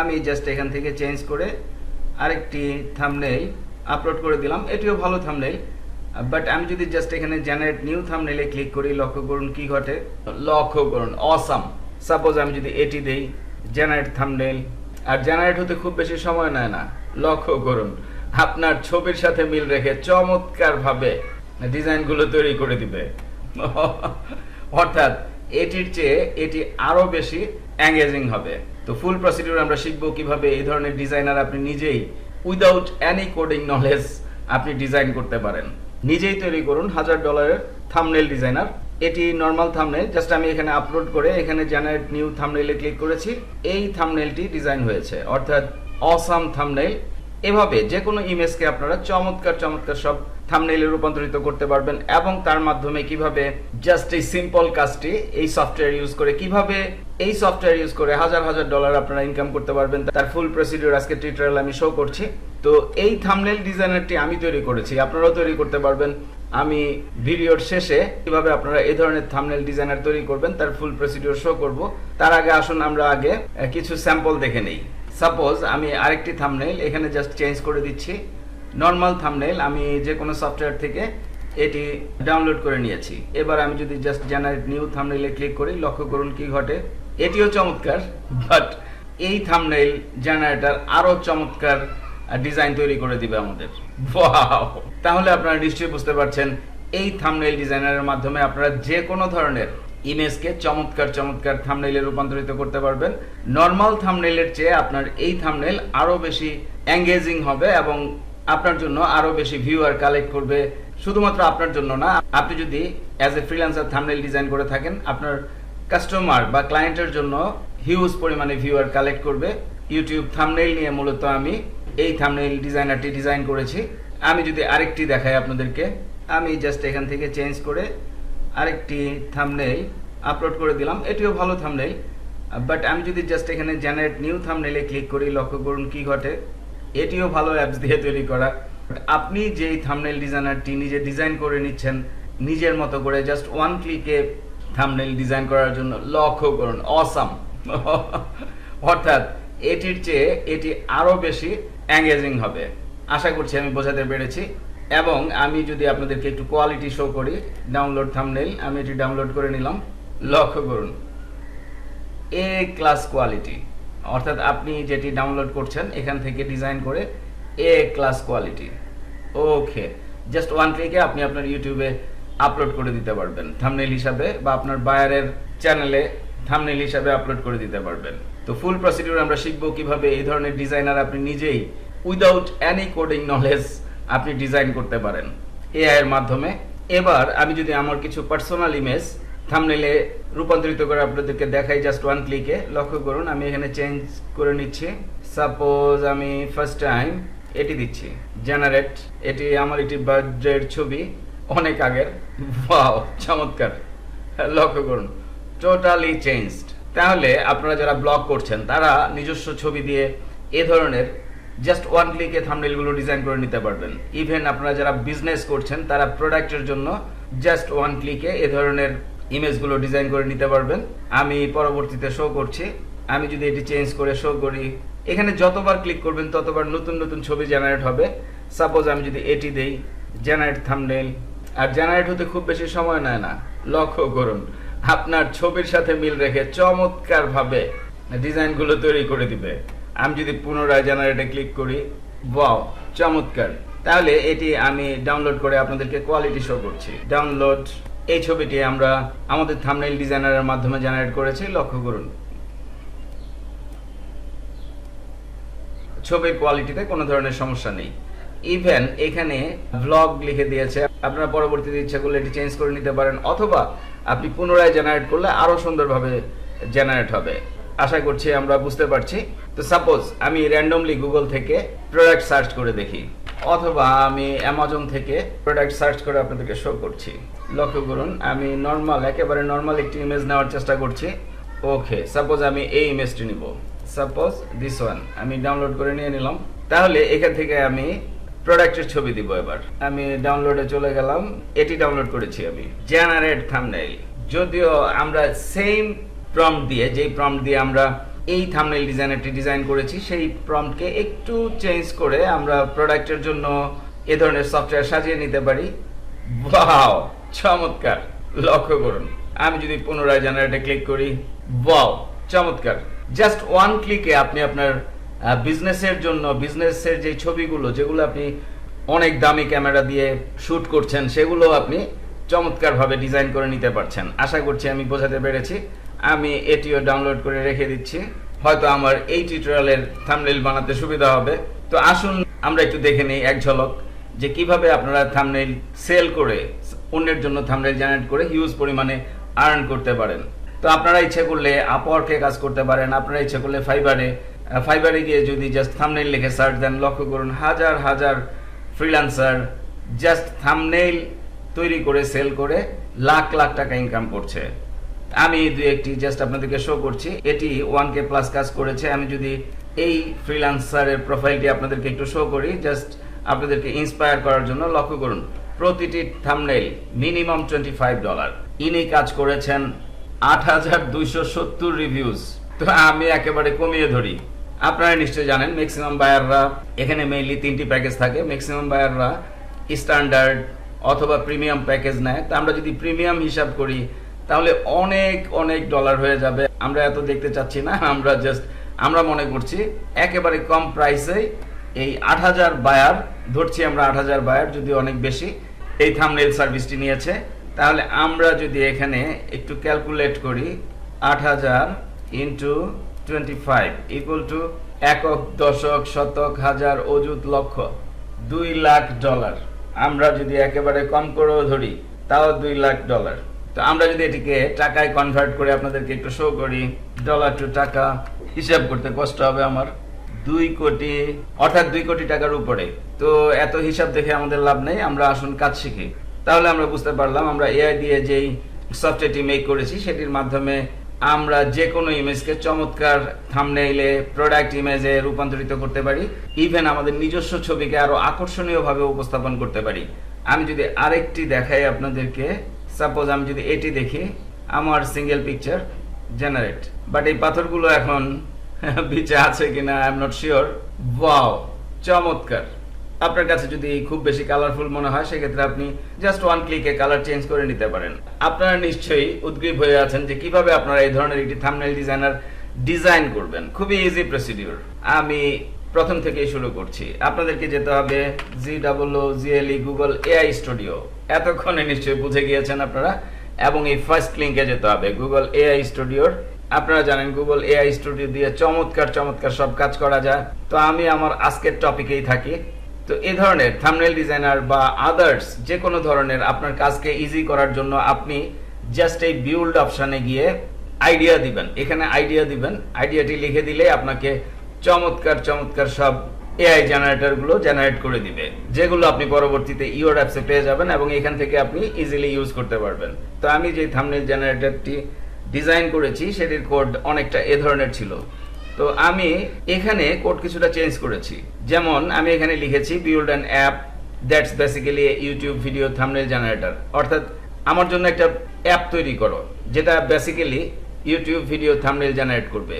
আমি জাস্ট এখান থেকে চেঞ্জ করে আরেকটি থামনেল আপলোড করে দিলাম। এটিও ভালো থামনেল বাট আমি যদি জাস্ট এখানে জেনারেট নিউ থামনেলে ক্লিক করি, লক্ষ্য করুন কি ঘটে? লক্ষ্য করুন অসাম সাপোজ আমি যদি এটি দেই জেনারেট থামনেল আর জেনারেট হতে খুব বেশি সময় নেয় না। লক্ষ্য করুন, আপনার ছবির সাথে মিল রেখে চমৎকার ভাবে ডিজাইনগুলো তৈরি করে দিবে। অর্থাৎ এটির চেয়ে এটি আরও বেশি এঙ্গেজিং হবে। তো ফুল প্রসিডিউর আমরা শিখব কীভাবে এই ধরনের ডিজাইনার আপনি নিজেই উইদাউট এনি কোডিং নলেজ আপনি ডিজাইন করতে পারেন। নিজেই তৈরি করুন হাজার ডলারের থামনেল ডিজাইনার এটি নর্মাল থামনেল জাস্ট আমি এখানে আপলোড করে এখানে জেনারেট নিউ থামনেলে ক্লিক করেছি। এই থামনেলটি ডিজাইন হয়েছে। অর্থাৎ অসাম থামনেল এভাবে যে কোনো ইমেজকে আপনারা চমৎকার চমৎকার সব থামনেইলে রূপান্তরিত করতে পারবেন এবং তার মাধ্যমে কীভাবে জাস্ট এই সিম্পল কাজটি এই সফটওয়্যার ইউজ করে, কীভাবে এই সফটওয়্যার ইউজ করে হাজার হাজার ডলার আপনারা ইনকাম করতে পারবেন, তার ফুল প্রসিডিউর আজকে টিউটোরিয়াল আমি শো করছি। তো এই থামনেল ডিজাইনারটি আমি তৈরি করেছি, আপনারাও তৈরি করতে পারবেন। আমি ভিডিওর শেষে কীভাবে আপনারা এই ধরনের থামনেল ডিজাইনার তৈরি করবেন, তার ফুল প্রসিডিউর শো করব। তার আগে আসুন আমরা আগে কিছু স্যাম্পল দেখে নেই। সাপোজ আমি আরেকটি থামনেল এখানে জাস্ট চেঞ্জ করে দিচ্ছি। নর্মাল থামনেল আমি যে কোনো সফটওয়্যার থেকে এটি ডাউনলোড করে নিয়েছি। এবার আমি যদি জাস্ট জেনারেট নিউ থামনেলে ক্লিক করি, লক্ষ্য করুন কি ঘটে। এটিও চমৎকার বাট এই থামনেল জেনারেটার আরও চমৎকার ডিজাইন তৈরি করে দিবে আমাদের। তাহলে আপনারা নিশ্চয়ই বুঝতে পারছেন, এই থামনেল ডিজাইনারের মাধ্যমে আপনারা যে কোনো ধরনের ইমেজকে চমৎকার চমৎকার থামনেইলে রূপান্তরিত করতে পারবেন। নর্মাল থামনেইলের চেয়ে আপনার এই থামনেল আরও বেশি এঙ্গেজিং হবে এবং আপনার জন্য আরও বেশি ভিউয়ার কালেক্ট করবে। শুধুমাত্র আপনার জন্য না, আপনি যদি as a freelancer thumbnail design করে থাকেন, আপনার কাস্টমার বা ক্লায়েন্টের জন্য হিউজ পরিমাণে ভিউয়ার কালেক্ট করবে। ইউটিউব থামনেল নিয়ে মূলত আমি এই থামনেল ডিজাইনারটি ডিজাইন করেছি। আমি যদি আরেকটি দেখাই আপনাদেরকে, আমি জাস্ট এখান থেকে চেঞ্জ করে আরেকটি থামনেল আপলোড করে দিলাম। এটিও ভালো থামনেল বাট আমি যদি জাস্ট এখানে জেনারেট নিউ থামনেলে ক্লিক করি, লক্ষ্য করুন কি ঘটে। এটিও ভালো অ্যাপস দিয়ে তৈরি করা। আপনি যেই থামনেল ডিজাইনারটি নিজে ডিজাইন করে নিচ্ছেন, নিজের মতো করে জাস্ট ওয়ান ক্লিকে থামনেল ডিজাইন করার জন্য লক্ষ্য করুন। অসাম অর্থাৎ এটির চেয়ে এটি আরও বেশি এঙ্গেজিং হবে। আশা করছি আমি বোঝাতে পেরেছি। এবং আমি যদি আপনাদেরকে একটু কোয়ালিটি শো করি ডাউনলোড থামনেল আমি এটি ডাউনলোড করে নিলাম। লক্ষ্য করুন। এ ক্লাস কোয়ালিটি অর্থাৎ আপনি যেটি ডাউনলোড করছেন, এখান থেকে ডিজাইন করে A class quality okay just one ক্লিকে আপনি আপনার ইউটিউবে আপলোড করে দিতে পারবেন। থামনেল হিসাবে বা আপনার বায়ারের চ্যানেলে থামনেল হিসাবে আপলোড করে দিতে পারবেন। তো ফুল প্রসিডিউর আমরা শিখব কীভাবে এই ধরনের ডিজাইনার আপনি নিজেই উইদাউট এনি কোডিং নলেজ আপনি ডিজাইন করতে পারেন। এআই এর মাধ্যমে। এবার আমি যদি আমার কিছু পার্সোনাল ইমেজ থামনেলে রূপান্তরিত করে আপনাদেরকে দেখাই জাস্ট ওয়ান ক্লিকে লক্ষ্য করুন, আমি এখানে চেঞ্জ করে নিচ্ছি। সাপোজ আমি ফার্স্ট টাইম এটি দিচ্ছি। জেনারেট এটি আমার একটি বার্থডের ছবি, অনেক আগের। ওয়াও চমৎকার। লক্ষ্য করুন টোটালি চেঞ্জড তাহলে আপনারা যারা ব্লগ করছেন, তারা নিজস্ব ছবি দিয়ে এ ধরনের জাস্ট ওয়ান ক্লিকে থামনেলগুলো ডিজাইন করে নিতে পারবেন। ইভেন আপনারা যারা বিজনেস করছেন, তারা প্রোডাক্টের জন্য জাস্ট ওয়ান ক্লিকে এ ধরনের ইমেজগুলো ডিজাইন করে নিতে পারবেন। আমি পরবর্তীতে শো করছি। আমি যদি এটি চেঞ্জ করে শো করি, এখানে যতবার ক্লিক করবেন, ততবার নতুন নতুন ছবি জেনারেট হবে। সাপোজ আমি যদি এটি দেই জেনারেট থামনেল আর জেনারেট হতে খুব বেশি সময় নেয় না। লক্ষ্য করুন, আপনার ছবির সাথে মিল রেখে চমৎকার ভাবে ডিজাইনগুলো তৈরি করে দিবে। আমি যদি পুনরায় জেনারেটে ক্লিক করি ওয়াও চমৎকার। তাহলে এটি আমি ডাউনলোড করে আপনাদেরকে কোয়ালিটি শো করছি। ডাউনলোড এই ছবিটি আমরা আমাদের থামনেল ডিজাইনারের মাধ্যমে জেনারেট করেছি, লক্ষ্য করুন। ছবির কোয়ালিটিতে কোনো ধরনের সমস্যা নেই। ইভেন এখানে ব্লগ লিখে দিয়েছে, আপনারা পরবর্তীতে ইচ্ছা করলে এটি চেঞ্জ করে নিতে পারেন, অথবা আপনি পুনরায় জেনারেট করলে আরও সুন্দরভাবে জেনারেট হবে। আশা করছি আমরা বুঝতে পারছি। তো সাপোজ আমি র্যান্ডমলি গুগল থেকে প্রোডাক্ট সার্চ করে দেখি। অথবা আমি অ্যামাজন থেকে প্রোডাক্ট সার্চ করে আপনাদেরকে শো করছি। লক্ষ্য করুন, আমি নর্মাল একেবারে নর্মাল একটি ইমেজ নেওয়ার চেষ্টা করছি। ওকে সাপোজ আমি এই ইমেজটি নিব। সাপোজ দিস ওয়ান আমি ডাউনলোড করে নিয়ে নিলাম। তাহলে এখান থেকে আমি প্রোডাক্টের ছবি দিব এবার। আমি ডাউনলোডে চলে গেলাম, এটি ডাউনলোড করেছি আমি। জেনারেট থামনেইল যদিও আমরা সেম প্রম্পট দিয়ে, যেই প্রম্পট দিয়ে আমরা এই থামনেল ডিজাইনারটি ডিজাইন করেছি। সেই প্রম্পটকে একটু চেঞ্জ করে আমরা প্রোডাক্টের জন্য এ ধরনের সফটওয়্যার সাজিয়ে নিতে পারি। বাও চমৎকার! লক্ষ্য করুন। আমি যদি পুনরায় জেনারেটে ক্লিক করি ওয়াও চমৎকার! জাস্ট ওয়ান ক্লিকে আপনি আপনার বিজনেসের জন্য বিজনেসের যে ছবিগুলো, যেগুলো আপনি অনেক দামি ক্যামেরা দিয়ে শুট করছেন, সেগুলো আপনি চমৎকারভাবে ডিজাইন করে নিতে পারছেন। আশা করছি আমি বোঝাতে পেরেছি। আমি এটিও ডাউনলোড করে রেখে দিচ্ছি। হয়তো আমার এই টিউটোরিয়ালের থামনেল বানাতে সুবিধা হবে। তো আসুন, আমরা একটু দেখে নিই এক ঝলক যে কীভাবে আপনারা থামনেল সেল করে অন্যের জন্য থামনেল জেনারেট করে হিউজ পরিমাণে আর্ন করতে পারেন। তো আপনারা ইচ্ছে করলে আপওয়ার্কে কাজ করতে পারেন, আপনারা ইচ্ছে করলে ফাইবারে ফাইবারে গিয়ে যদি জাস্ট থামনেল লিখে সার্চ দেন, লক্ষ্য করুন হাজার হাজার ফ্রিল্যান্সার জাস্ট থামনেল তৈরি করে সেল করে লাখ লাখ টাকা ইনকাম করছে। আমি দুই একটি জাস্ট আপনাদেরকে শো করছি। এটি ওয়ান কে প্লাস কাজ করেছে। আমি যদি এই ফ্রিল্যান্সারের প্রোফাইলটি আপনাদেরকে একটু শো করি জাস্ট আপনাদেরকে ইন্সপায়ার করার জন্য লক্ষ্য করুন। প্রতিটি thumbnail minimum twenty five dollar ইনি কাজ করেছেন আট হাজার দুইশো সত্তর রিভিউজ তো আমি একেবারে কমিয়ে ধরি। আপনারা নিশ্চয়ই জানেন ম্যাক্সিমাম বায়াররা এখানে মেইনলি তিনটি প্যাকেজ থাকে। ম্যাক্সিমাম বায়াররা স্ট্যান্ডার্ড অথবা প্রিমিয়াম প্যাকেজ নেয়। তা আমরা যদি প্রিমিয়াম হিসাব করি তাহলে অনেক অনেক ডলার হয়ে যাবে। আমরা এত দেখতে চাচ্ছি না, আমরা জাস্ট আমরা মনে করছি একেবারে কম প্রাইসে এই আট হাজার বায়ার ধরছি আমরা আট হাজার বায়ার যদি অনেক বেশি, এই থামনেল সার্ভিসটি নিয়েছে। তাহলে আমরা যদি এখানে একটু ক্যালকুলেট করি, আট হাজার into twenty five equal to একক, দশক, শতক, হাজার, অযুত, লক্ষ, দুই লাখ ডলার আমরা যদি একেবারে কম করেও ধরি, তাও দুই লাখ ডলার তো আমরা যদি এটিকে টাকায় কনভার্ট করে আপনাদেরকে একটু শো করি ডলার টু টাকা, হিসাব করতে কষ্ট হবে আমার। দুই কোটি, অর্থাৎ দুই কোটি টাকার উপরে। তো এত হিসাব দেখে আমাদের লাভ নেই, আমরা আসুন কাজ শিখি। তাহলে আমরা বুঝতে পারলাম, আমরা এআই দিয়ে যেই সফটওয়্যারটি মেক করেছি, সেটির মাধ্যমে আমরা যে কোনো ইমেজকে চমৎকার থামনেইলে প্রোডাক্ট ইমেজে রূপান্তরিত করতে পারি। ইভেন আমাদের নিজস্ব ছবিকে আরও আকর্ষণীয়ভাবে উপস্থাপন করতে পারি। আমি যদি আরেকটি দেখাই আপনাদেরকে সাপোজ আমি যদি এটি দেখি, আমার সিঙ্গেল পিকচার জেনারেট বাট এই পাথরগুলো এখন বিচে আছে কিনা I am not sure wow চমৎকার। আপনার কাছে যদি খুব বেশি কালারফুল মনে হয়, সেক্ষেত্রে আপনি জাস্ট ওয়ান ক্লিকে কালার চেঞ্জ করে নিতে পারেন। আপনারা নিশ্চয়ই উদ্গ্রীব হয়ে আছেন যে কীভাবে আপনারা এই ধরনের একটি থামনেল ডিজাইনার ডিজাইন করবেন। খুবই ইজি প্রসিডিউর আমি প্রথম থেকেই শুরু করছি। আপনাদেরকে যেতে হবে G double GLE Google AI studio. এতক্ষণে নিশ্চয়ই বুঝে গিয়েছেন আপনারা, এবং এই ফার্স্ট লিঙ্কে যেতে হবে, গুগল এআই স্টুডিওর। আপনারা জানেন, গুগল এআই স্টুডিও দিয়ে চমৎকার চমৎকার সব কাজ করা যায়। তো আমি আমার আজকের টপিকেই থাকি। তো এই ধরনের থামনেল ডিজাইনার বা আদার্স যে কোনো ধরনের আপনার কাজকে ইজি করার জন্য আপনি জাস্ট এই বিউল্ড অপশানে গিয়ে আইডিয়া দিবেন। এখানে আইডিয়া দিবেন। আইডিয়াটি লিখে দিলে আপনাকে চমৎকার চমৎকার সব এআই জেনারেটরগুলো জেনারেট করে দিবে। যেগুলো আপনি পরবর্তীতে ইওর অ্যাপসে পেয়ে যাবেন এবং এখান থেকে আপনি ইজিলি ইউজ করতে পারবেন। তো আমি যে থামনেল জেনারেটরটি ডিজাইন করেছি, সেটির কোড অনেকটা এ ধরনের ছিল। তো আমি এখানে কোড কিছুটা চেঞ্জ করেছি। যেমন আমি এখানে লিখেছি build an app that's basically YouTube video thumbnail generator অর্থাৎ আমার জন্য একটা অ্যাপ তৈরি করো, যেটা basically YouTube video thumbnail generate করবে।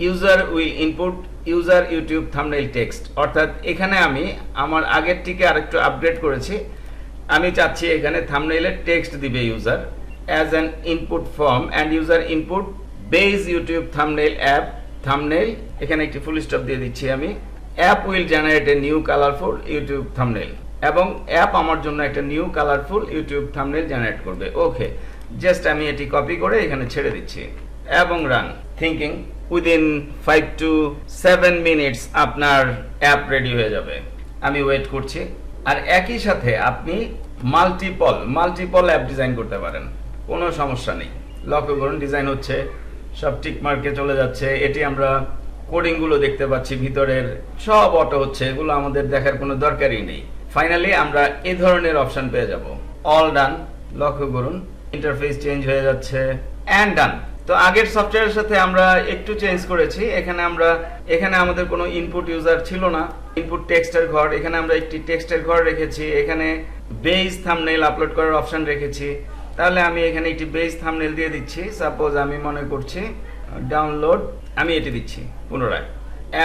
User will input user YouTube thumbnail text অর্থাৎ এখানে আমি আমার আগের আগেরটিকে আরেকটু আপগ্রেড করেছি। আমি চাচ্ছি এখানে থামনেইলের টেক্সট দিবে user as an input form and user input base YouTube thumbnail app thumbnail এখানে একটি ফুল স্টপ দিয়ে দিচ্ছি আমি। App will generate a new colourful YouTube thumbnail এবং অ্যাপ আমার জন্য একটা new colourful YouTube thumbnail generate করবে। ওকে জাস্ট আমি এটি কপি করে এখানে ছেড়ে দিচ্ছি। এবং run thinking within five to seven minutes আপনার অ্যাপ রেডি হয়ে যাবে। আমি ওয়েট করছি। আর একই সাথে আপনি মাল্টিপল মাল্টিপল অ্যাপ ডিজাইন করতে পারেন। কোনো সমস্যা নেই। লক্ষ্য করুন ডিজাইন হচ্ছে। সব টিক মার্কে চলে যাচ্ছে। এটি আমরা কোডিংগুলো দেখতে পাচ্ছি। ভিতরের সব অটো হচ্ছে। এগুলো আমাদের দেখার কোনো দরকারই নেই। ফাইনালি আমরা এ ধরনের অপশন পেয়ে যাব। অল ডান লক্ষ্য করুন ইন্টারফেস চেঞ্জ হয়ে যাচ্ছে। অ্যান্ড ডান তো আগের সফটওয়্যারের সাথে আমরা একটু চেঞ্জ করেছি। এখানে আমরা, এখানে আমাদের কোনো ইনপুট ইউজার ছিল না। ইনপুট টেক্সটের ঘর। এখানে আমরা একটি টেক্সটের ঘর রেখেছি। এখানে বেজ থামনেল আপলোড করার অপশন রেখেছি। তাহলে আমি এখানে একটি বেজ থামনেল দিয়ে দিচ্ছি। সাপোজ আমি মনে করছি ডাউনলোড আমি এটি দিচ্ছি পুনরায়।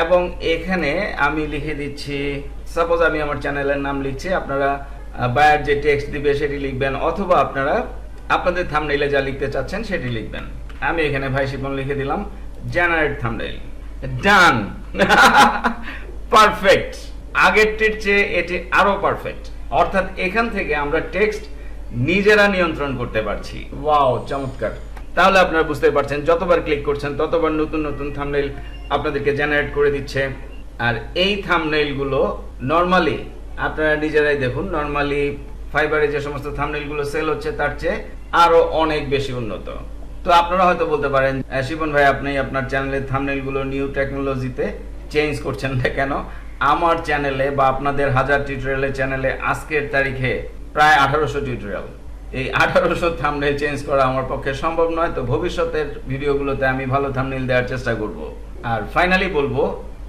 এবং এখানে আমি লিখে দিচ্ছি সাপোজ আমি আমার চ্যানেলের নাম লিখছি, আপনারা বায়ার যে টেক্সট দিবে সেটি লিখবেন, অথবা আপনারা আপনাদের থামনেইলে যা লিখতে চাচ্ছেন সেটি লিখবেন। আমি এখানে ভাই শিপন লিখে দিলাম জেনারেট থামনেইল ডান পারফেক্ট আগেরটির চেয়ে এটি আরও পারফেক্ট অর্থাৎ এখান থেকে আমরা টেক্সট নিজেরা নিয়ন্ত্রণ করতে পারছি। ওয়াও চমৎকার। তাহলে আপনারা বুঝতে পারছেন, যতবার ক্লিক করছেন, ততবার নতুন নতুন থামনেইল আপনাদেরকে জেনারেট করে দিচ্ছে। আর এই থামনেইলগুলো নর্মালি আপনারা নিজেরাই দেখুন নর্মালি ফাইবারে যে সমস্ত থামনেইলগুলো সেল হচ্ছে, তার চেয়ে আরও অনেক বেশি উন্নত। তো আপনারা হয়তো বলতে পারেন শিবন ভাই, আপনি আপনার চ্যানেলের থামনেইলগুলো নিউ টেকনোলজিতে চেঞ্জ করছেন না কেন? আমার চ্যানেলে বা আপনাদের হাজার টিউটোরিয়ালের চ্যানেলে আজকের তারিখে প্রায় আঠারোশো টিউটোরিয়াল এই আঠারোশো থামনেল চেঞ্জ করা আমার পক্ষে সম্ভব নয়, তো ভবিষ্যতের ভিডিওগুলোতে আমি ভালো থামনেল দেওয়ার চেষ্টা করব। আর ফাইনালি বলব,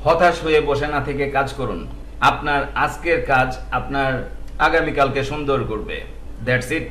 হতাশ হয়ে বসে না থেকে কাজ করুন। আপনার আজকের কাজ আপনার আগামীকালকে সুন্দর করবে। That's it